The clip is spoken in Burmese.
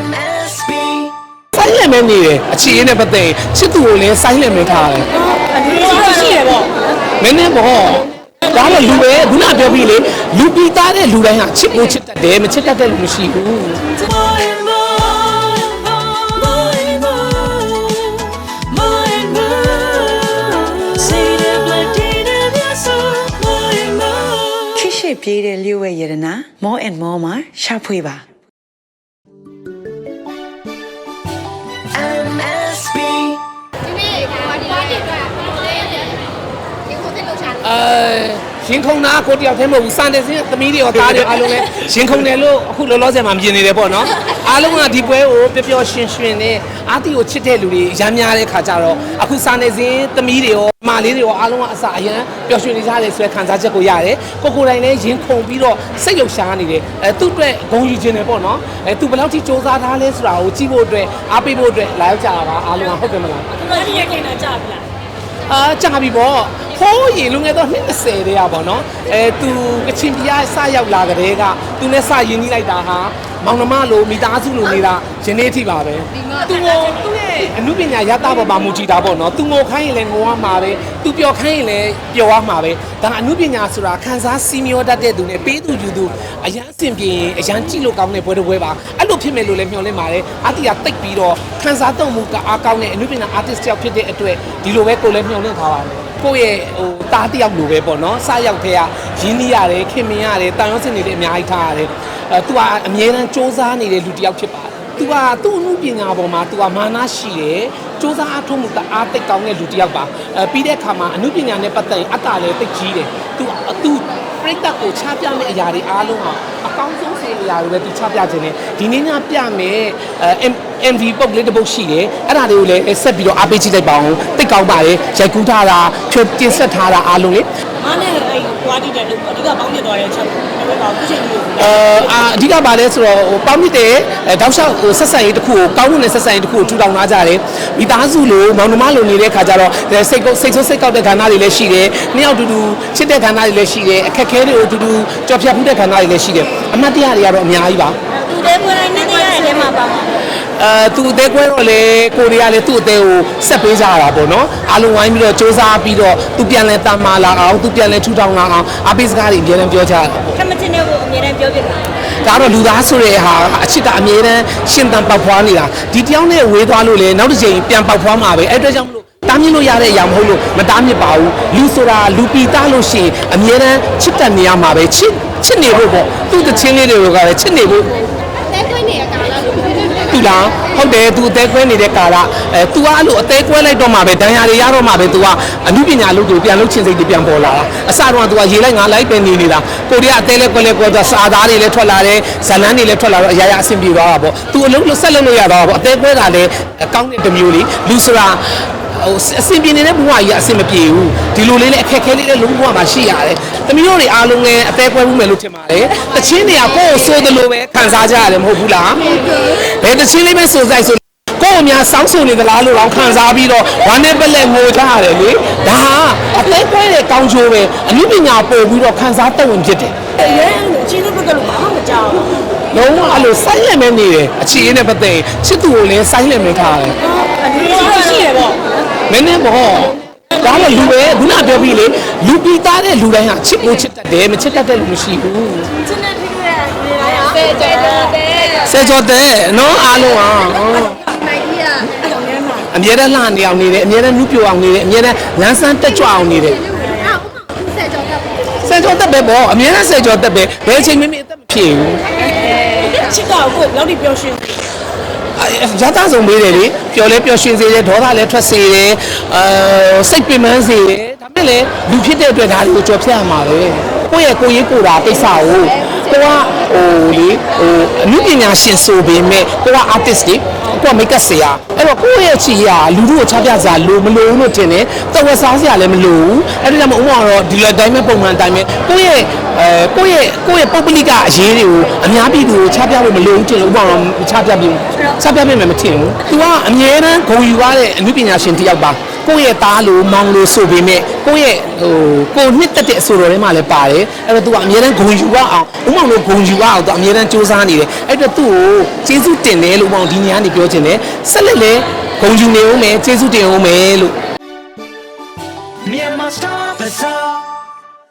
MSB ဆိုင်းလင်မဲနေတယ်အခြေအင်းနဲ့ပတ်သက်ရင်ချစ်သူကိုလည်းဆိုင်းလင်မဲထားတယ်အနည်းကြီးရှိရပေါ့မင်းနဲ့ဘောဒါလည်းလူပဲခုနပြောပြီးလေလူပီသားတဲ့လူတိုင်းဟာချစ်ကိုချစ်တတ်တယ်မချစ်တတ်တဲ့လူမရှိဘူး More and more More and more More and more Say the blood in your soul More and more ချစ်ရှိပြေးတဲ့လျှို့ဝဲရတနာ more and more မှာရှာဖွေပါ ပါ တီပါတီအတွက်လေးလေးဒီကိုတက်လို့ရှာတယ်အဲရင်ခုန်တာကိုတယောက်တည်းမဟုတ်ဘူးစံတဲ့စင်းသမီးတွေရောသားတွေအားလုံးလည်းရင်ခုန်တယ်လို့အခုလောလောဆယ်မှာမြင်နေတယ်ပေါ့နော်အားလုံးကဒီပွဲကိုပျော်ပျော်ရွှင်ရွှင်နဲ့အာတီကိုချစ်တဲ့လူတွေရမ်းများတဲ့ခါကြတော့အခုစံတဲ့စင်းသမီးတွေရောမာလေးတွေရောအားလုံးကအစအရန်ပျော်ရွှင်နေကြတယ်ဆိုတဲ့ခံစားချက်ကိုရတယ်ကိုကိုယ်တိုင်လည်းရင်ခုန်ပြီးတော့စိတ်လှုပ်ရှားနေတယ်အဲသူ့အတွက်ဂုဏ်ယူခြင်းတယ်ပေါ့နော်အဲသူဘယ်လောက်ထိစ조사ထားလဲဆိုတာကိုကြည့်ဖို့အတွက်အားပေးဖို့အတွက်လာရောက်ကြတာပါအားလုံးကဟုတ်တယ်မလားဒီမှာဒီရခင်တာကြာပြီလား အာကြာပြီပေါ့ဟိုးရေလူငယ်တော့နှစ်30တဲ့ရပါတော့အဲသူကချင်ပြားစရောက်လာကြတဲ့ကသူနဲ့စရင်းနှီးလိုက်တာဟာ မောင်နှမလိုမိသားစုလိုနေတာယနေ့အထိပါပဲသူကိုသူ့ရဲ့အမှုပညာရတာပေါ်မှာမူကြည့်တာပေါ့နော်သူငိုခိုင်းရင်လည်းငိုရမှာပဲသူပျော်ခိုင်းရင်လည်းပျော်ရမှာပဲဒါအမှုပညာဆိုတာခန်းစားစီမျောတတ်တဲ့သူနဲ့ပေးသူယူသူအရန်အဆင်ပြေရင်အရန်ကြည့်လို့ကောင်းတဲ့ပွဲတစ်ပွဲပါအဲ့လိုဖြစ်မယ်လို့လည်းမျှော်လင့်ပါတယ်အာတီကတိတ်ပြီးတော့ခန်းစားတော့မှုကအားကောင်းတဲ့အမှုပညာ artist တယောက်ဖြစ်တဲ့အတွက်ဒီလိုပဲကိုယ်လည်းမျှော်လင့်ထားပါတယ်ကိုယ့်ရဲ့ဟိုတားတယောက်လိုပဲပေါ့နော်စရောက်တဲ့ကရင်းနှီးရတယ်ခင်မင်ရတယ်တာယောစင်နေတယ်အများကြီးထားရတယ် သူကအမြဲတမ်းစ조사နေတဲ့လူတစ်ယောက်ဖြစ်ပါတယ်သူကသူ့အမှုပညာပေါ်မှာသူကမာနရှိတယ်စ조사အထုံးမှုတအားသိကောင်းတဲ့လူတစ်ယောက်ပါအဲပြီးတဲ့အခါမှာအမှုပညာနဲ့ပတ်သက်ရင်အတ္တလည်းသိကြီးတယ်သူအသူပြိတ္တကိုချပြမယ့်အရာတွေအားလုံးဟာအကောင်းဆုံးစေအရာတွေပဲသူချပြခြင်းနဲ့ဒီနေ့ညပြမယ် MV ပုတ်လေးတစ်ပုတ်ရှိတယ်အဲ့ဒါတွေကိုလည်းဆက်ပြီးတော့အားပေးကြည့်လိုက်ပါအောင်သိကောင်းပါတယ်ရိုက်ကူးထားတာဖြိုတင်ဆက်ထားတာအားလုံးလေမာနဲ့ အဲ့ကွာတီတဲ့လို့အဓိကပေါင်းပြသွားတဲ့အချက်ပေါ့ဒါပေမဲ့အခုချိန်ကြီးကိုအဲအာအဓိကပါလဲဆိုတော့ဟိုပေါင်းမြစ်တဲ့အဲတောက်လျှောက်ဟိုဆက်ဆံရေးတစ်ခုကိုကောင်းမွန်တဲ့ဆက်ဆံရေးတစ်ခုကိုထူထောင်လာကြတယ်မိသားစုလိုမောင်နှမလိုနေတဲ့ခါကျတော့အဲစိတ်ကုတ်စိတ်ဆိုးစိတ်ကောက်တဲ့ခန္ဓာတွေလည်းရှိတယ်နှစ်ယောက်တူတူချစ်တဲ့ခန္ဓာတွေလည်းရှိတယ်အခက်အခဲတွေကိုတူတူကြော်ဖြတ်မှုတဲ့ခန္ဓာတွေလည်းရှိတယ်အမှတ်တရတွေကတော့အများကြီးပါသူတဲ့ကိုယ်တိုင်နဲ့တရားရဲ့ထဲမှာပါမှာ အဲသူအသေးကွဲတော့လေကိုရီးယားလေသူ့အသေးကိုဆက်ပေးကြတာပေါ့နော်အားလုံးဝိုင်းပြီးတော့စူးစမ်းပြီးတော့သူပြန်လဲတမ်းမာလာအောင်သူပြန်လဲထူထောင်လာအောင်အပိစကားတွေအများနဲ့ပြောကြတာခမတင်တဲ့ကိုအမြဲတမ်းပြောပြတာဒါတော့လူသားဆိုတဲ့ဟာအချစ်ကအမြဲတမ်းရှင်သန်ပေါက်ဖွားနေတာဒီတယောက်နဲ့ဝေးသွားလို့လေနောက်တစ်ချိန်ပြန်ပေါက်ဖွားမှာပဲအဲ့အတွက်ကြောင့်မလို့တားမြစ်လို့ရတဲ့အရာမဟုတ်လို့မတားမြစ်ပါဘူးလူဆိုတာလူပီသားလို့ရှိရင်အမြဲတမ်းချစ်တတ်နေရမှာပဲချစ်ချစ်နေဖို့ပေါ့သူ့တချင်းလေးတွေကလည်းချစ်နေဖို့ တဲခွင်းနေတဲ့ကာလလို့ပြောတယ် သူ လားဟုတ်တယ် तू အသေးကွဲနေတဲ့ကာလအဲ तू ကအဲ့လိုအသေးကွဲလိုက်တော့မှပဲဒဏ်ရာတွေရတော့မှပဲ तू ကအမှုပညာလုပ်တွေပြန်လုပ်ချင်စိတ်တွေပြန်ပေါ်လာတာအစတော့ तू ကရေလိုက်ငါလိုက်ပဲနေနေတာကိုရီးယားအသေးလဲကွဲလဲကွဲသွားစာသားတွေလည်းထွက်လာတယ်ဇလန်းတွေလည်းထွက်လာတော့အရာရာအဆင်ပြေသွားတာပေါ့ तू အလုပ်လို့ဆက်လုပ်လို့ရတော့ပေါ့အသေးကွဲတာလည်းကောင်းတဲ့တစ်မျိုးလေးလူဆိုတာ ဟိုအဆင်ပြေနေတဲ့ဘဝကြီးကအဆင်မပြေဘူးဒီလိုလေးလည်းအခက်ခဲလေးလည်းလုံးဝမှာရှိရတယ်။သမီးတို့တွေအားလုံးလည်းအသေးကွဲမှုမယ်လို့ထင်ပါတယ်။တချင်းတွေကကိုယ့်ကိုစိုးတယ်လို့ပဲခံစားကြရတယ်မဟုတ်ဘူးလား။ဘယ်တချင်းလေးပဲစိုးဆိုင်ဆိုကိုယ့်အများစောင်းဆိုနေသလားလို့တော့ခံစားပြီးတော့ဝမ်းနဲ့ပလက်ငိုကြရတယ်လေဒါဟာအသေးကွဲတဲ့ကောင်းချိုးပဲအမှုပညာပို့ပြီးတော့ခံစားတက်ဝင်ဖြစ်တယ်အရင်အချင်းတို့ဘက်ကလို့ဘာမှမကြောက်ဘူးလုံးဝအဲ့လိုဆိုင်းလန့်မဲနေတယ်အခြေအင်းနဲ့ပတ်သက်ရင်ချစ်သူကိုလည်းဆိုင်းလန့်မဲထားတယ်အနည်းကြီးရှိရပေါ့ မင်းနဲ့ဘောဒါလည်းလူပဲခုနပြောပြီးလေလူပီသားတဲ့လူတိုင်းဟာချစ်ကိုချစ်တတ်တယ်မချစ်တတ်တဲ့လူမရှိဘူးချင်းနဲ့ဖြစ်ရနေရဆယ်ကျော်တော့တဲဆယ်ကျော်တဲ့နော်အားလုံးဟာဟုတ်နိုင်ကြီးอ่ะအမြဲတမ်းလှနေအောင်နေတယ်အမြဲတမ်းနူးပြိုအောင်နေတယ်အမြဲတမ်းလန်းဆန်းတက်ကြွအောင်နေတယ်အောက်ဆယ်ကျော်တော့ဆယ်ကျော်တက်ပဲပေါ့အမြဲတမ်းဆယ်ကျော်တက်ပဲဘယ်အချိန်မှမအသက်မဖြစ်ဘူးချစ်ကောက်ကိုလောက်ဒီပြောရှင် ရတဆုံးမေးတယ်လေပျော်လဲပျော်ရွှင်စေတယ်ဒေါသလည်းထွက်စေတယ်အဲစိတ်ပင်ပန်းစေတယ်ဒါပေမဲ့လေလူဖြစ်တဲ့အတွက်ဒါတွေကိုကြော်ဖြတ်ရမှာပဲကိုယ့်ရဲ့ကိုယ်ရေးကိုယ်တာကိစ္စကိုကိုကဟိုလေဟိုအမှုပညာရှင်ဆိုပေမဲ့ကိုက artist လေ ကိုက make up ဆရာအဲ့တော့ကိုယ့်ရဲ့ချီရလူတို့ကိုချပြစရာလိုမလိုဘူးလို့ထင်တယ်တော်ဝက်စားစရာလည်းမလိုဘူးအဲ့ဒါကြောင့်မို့ဥပမာတော့ဒီလိုတိုင်းပဲပုံမှန်တိုင်းပဲကိုယ့်ရဲ့အဲကိုယ့်ရဲ့ကိုယ့်ရဲ့ပုဂ္ဂလိကအရေးတွေကိုအများပြည်သူကိုချပြဖို့မလိုဘူးထင်လို့ဥပမာတော့ချပြပြီးချပြပြမယ်မထင်ဘူး။ तू ကအမြဲတမ်းဂုဏ်ယူရတဲ့အမှုပညာရှင်တစ်ယောက်ပါ။ ကိုယ့်ရဲ့သားလို့မောင်လို့ဆိုပေမဲ့ကိုယ့်ရဲ့ဟိုကိုနှစ်တက်တဲ့အဆိုတော်ထဲမှာလည်းပါတယ်အဲ့တော့ तू ကအမြဲတမ်းဂုံယူရအောင်ဥမောင်တို့ဂုံယူရအောင် तू အမြဲတမ်းစူးစမ်းနေတယ်အဲ့တော့သူ့ကိုကျေးဇူးတင်တယ်လို့ဥမောင်ဒီညနေပြောချင်တယ်ဆက်လက်လည်းဂုံယူနေအောင်မယ်ကျေးဇူးတင်အောင်မယ်လို့ Myanmar Star Bazaar